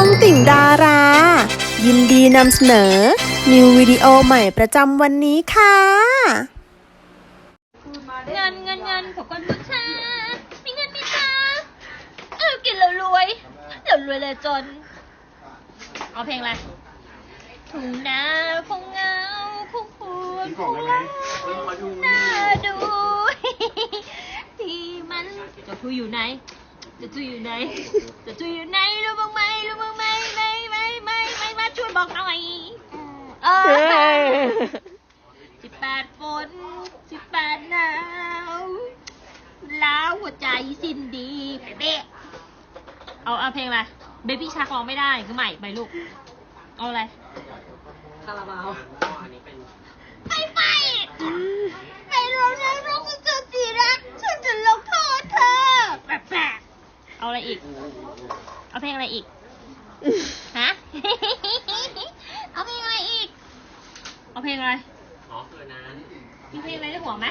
องติ่งดารา ยินดีนำเสนอ นิววิดีโอใหม่ประจำวันนี้ค่ะ เงินเงินเงินของคนผู้ชามีเงินมีตาเออกินแล้วรวยแล้วรวยเลยจน เอาเพลงอะไรทุ่งนาคงเงาคงปวดคงเหงาน่าดูที่มันจะทุยอยู่ไหนจะทุยอยู่ไหนจะทุยอยู่ไหนรู้บ้างไหม ดฝนสิบแปดหนาวล้าวหัวใจสิ้นดีเป๊ะเอาเอาเพลงอะไรเบบี้ชักร้องไม่ได้คือใหม่ไปลูก เอาอะไรคาราบาวไปไปไปร้องนะร้องสุดสีรักฉันจะลงโทษเธอแบบแบบเอาอะไรอีก เอาเพลงอะไรอีกฮะเอาเพลงอะไรอีก เอาเพลงอะไรอ๋อ เกินนั้นมีเพลงอะไรในหัวไหม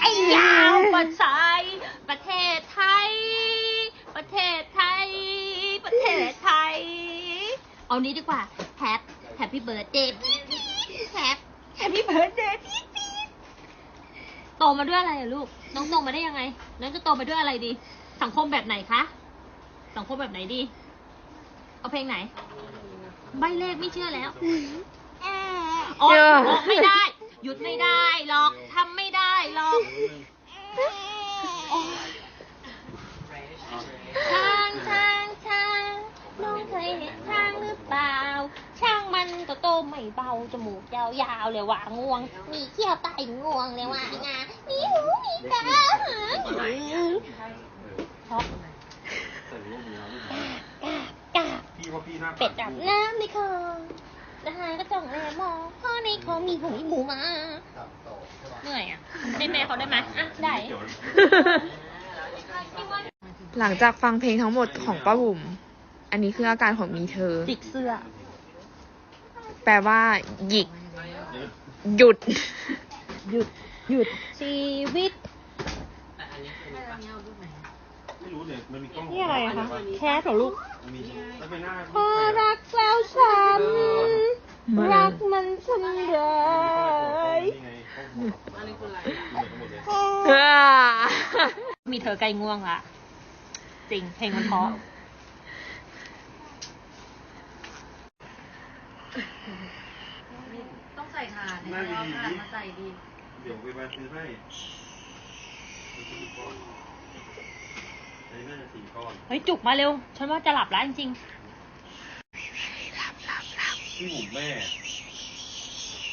ไอ้ยาวปัดสายประเทศไทย ประเทศไทย ประเทศไทย เอานี้ดีกว่าแฮปแฮปปี้เบิร์ดเดย์แฮปแฮปปี้เบิร์ดเดย์พี่พี่โตมาด้วยอะไรอะลูก น้องโตมาได้ยังไง น้องจะโตมาด้วยอะไรดี สังคมแบบไหนคะ สังคมแบบไหนดี เอาเพลงไหน ใบเลขไม่เชื่อแล้ว โอ๊ยบอกไม่ได้ หยุดไม่ได้หรอกทำไม่ได้หรอกโอ๊ยช้างช้างช้างน้องเคยเห็นช้างหรือเปล่าช่างมันก็โตไม่เบาจมูกยาวๆเลยว่างวง มีเขี้ยวใต้งวงเลยว่างามีหูมีตาเพราะกาพี่ว่าพี่หน้าเป็ดอาบน้ำในคลอง ทหารก็จ้องแลมองพ่อในคลองมีหงมีหมูมาเหนื่อยอะได้แม่เขาได้ไหมอะได้ หลังจากฟังเพลงทั้งหมดของป้าบุ๋มอันนี้คืออาการของมีเธอ จิกเสื้อ แปลว่า หยิก หยุด หยุด หยุด ชีวิตไม่รู้เนี่ยมันมีกล้องนี่อะไรคะ แค่เหรอลูกมีแล้วไปหน้าพอรักแล้วช้ำรัก มันทำร้ายนี่ไงกล้องหัวอันนี้คืออะไรหมดเลยมีเธอใกล้ง่วงละจริงเพลงมันเพราะต้องใส่ถ่านหน้าเอาดีถ่านมาใส่ดี เดี๋ยวไปมาซื้อให้มีสี่ก้อนอันนี้น่าจะสี่ก้อนเฮ้ยจุกมาเร็ว ฉันว่าจะหลับแล้วจริงพี่หมูแม่